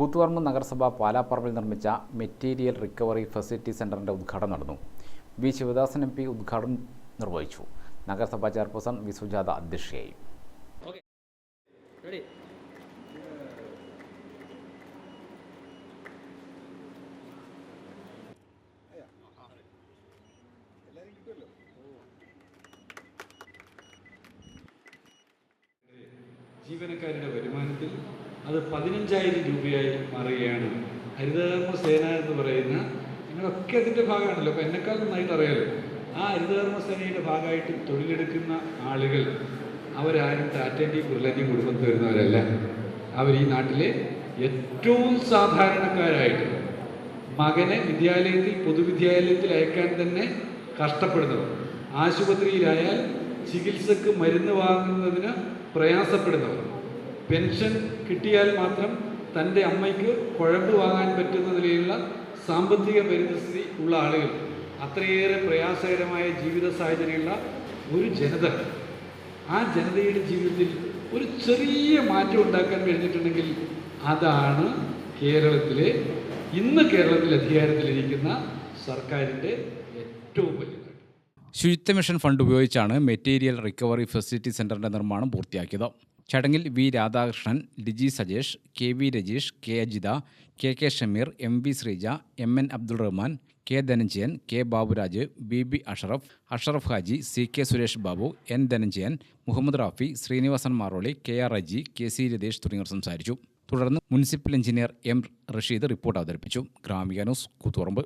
കൂത്തുപറമ്പ് നഗരസഭ പാലാപ്പറമ്പിൽ നിർമ്മിച്ച material recovery facility സെന്ററിന്റെ ഉദ്ഘാടനം നടന്നു. വി. ശിവദാസൻ എം പി ഉദ്ഘാടനം നിർവഹിച്ചു. നഗരസഭാ ചെയർപേഴ്സൺ വി. സുജാത അധ്യക്ഷയായി. ജീവനക്കാരുടെ വരുമാനത്തിൽ അത് പതിനഞ്ചായിരം രൂപയായി മാറുകയാണ്. ഹരിതകർമ്മ സേന എന്ന് പറയുന്ന നിങ്ങളൊക്കെ അതിന്റെ ഭാഗമാണല്ലോ. അപ്പോൾ എന്നെക്കാൾ നന്നായിട്ട് അറിയാലോ. ആ ഹരിതകർമ്മ സേനയുടെ ഭാഗമായിട്ട് തൊഴിലെടുക്കുന്ന ആളുകൾ അവരാരും ടാറ്റന്റെയും കുരുളന്റെയും കുടുംബത്തിൽ വരുന്നവരല്ല. അവർ ഈ നാട്ടിലെ ഏറ്റവും സാധാരണക്കാരായിട്ട് മകനെ വിദ്യാലയത്തിൽ പൊതുവിദ്യാലയത്തിൽ അയക്കാൻ തന്നെ കഷ്ടപ്പെടുന്നവർ. ആശുപത്രിയിലായാൽ ചികിത്സക്ക് മരുന്ന് വാങ്ങുന്നതിന് പ്രയാസപ്പെടുന്നവർ. പെൻഷൻ കിട്ടിയാൽ മാത്രം തന്റെ അമ്മയ്ക്ക് കുഴമ്പ് വാങ്ങാൻ പറ്റുന്ന നിലയിലുള്ള സാമ്പത്തിക പരിതസ്ഥിതി ഉള്ള ആളുകൾ. അത്രയേറെ പ്രയാസകരമായ ജീവിത സാഹചര്യമുള്ള ഒരു ജനത. ആ ജനതയുടെ ജീവിതത്തിൽ ഒരു ചെറിയ മാറ്റം ഉണ്ടാക്കാൻ കഴിഞ്ഞിട്ടുണ്ടെങ്കിൽ അതാണ് കേരളത്തിലെ ഇന്ന് കേരളത്തിൽ അധികാരത്തിലിരിക്കുന്ന സർക്കാരിന്റെ ഏറ്റവും വലിയ ശുചിത്വ മിഷൻ ഫണ്ട് ഉപയോഗിച്ചാണ് മെറ്റീരിയൽ റിക്കവറി ഫെസിലിറ്റി സെന്ററിന്റെ നിർമ്മാണം പൂർത്തിയാക്കിയത്. ചടങ്ങിൽ V Radhakrishnan DG Sajesh K V Rajeesh K Ajitha K K Shameer M V Sreeja M N Abdul Rahman K Dhananjayan K Baburaj B B Ashraf Ashraf Haji C K Suresh Babu N Dhananjayan Muhammad Rafi Srinivasan Maroli K R Aji K C Ratheesh തുടങ്ങിയവർ സംസാരിച്ചു. തുടർന്ന് municipal engineer M Rasheed report അവതരിപ്പിച്ചു. Gramika news Koothuparamba.